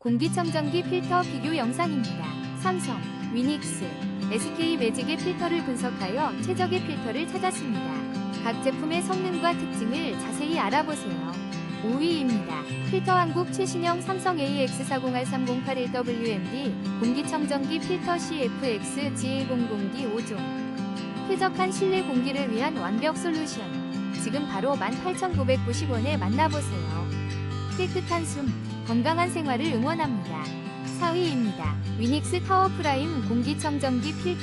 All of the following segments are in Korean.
공기청정기 필터 비교 영상입니다. 삼성, 위닉스, SK 매직의 필터를 분석하여 최적의 필터를 찾았습니다. 각 제품의 성능과 특징을 자세히 알아보세요. 5위입니다. 필터 한국 최신형 삼성 AX40R3081WMD 공기청정기 필터 CFX G100D 5종. 쾌적한 실내 공기를 위한 완벽 솔루션. 지금 바로 18,990원에 만나보세요. 깨끗한 숨, 건강한 생활을 응원합니다. 4위입니다. 위닉스 타워 프라임 공기청정기 필터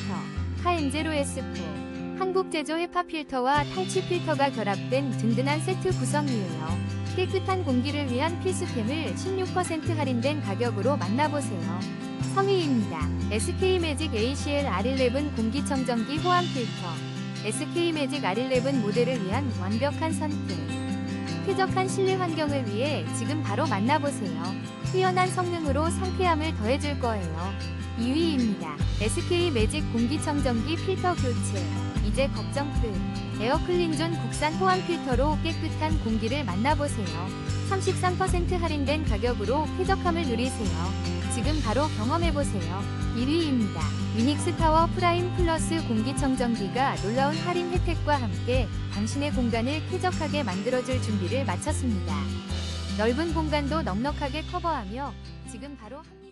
KN0S4 한국 제조 헤파 필터와 탈취 필터가 결합된 든든한 세트 구성이에요. 깨끗한 공기를 위한 필수템을 16% 할인된 가격으로 만나보세요. 3위입니다. SK 매직 ACL R11 공기청정기 호환 필터 SK 매직 R11 모델을 위한 완벽한 선택 쾌적한 실내 환경을 위해 지금 바로 만나보세요. 뛰어난 성능으로 상쾌함을 더해줄 거예요. 2위입니다. SK 매직 공기청정기 필터 교체. 이제 걱정 끝. 에어클린존 국산 호환 필터로 깨끗한 공기를 만나보세요. 33% 할인된 가격으로 쾌적함을 누리세요. 지금 바로 경험해보세요. 1위입니다. 위닉스 타워 프라임 플러스 공기청정기가 놀라운 할인 혜택과 함께 당신의 공간을 쾌적하게 만들어줄 준비를 마쳤습니다. 넓은 공간도 넉넉하게 커버하며 지금 바로 합류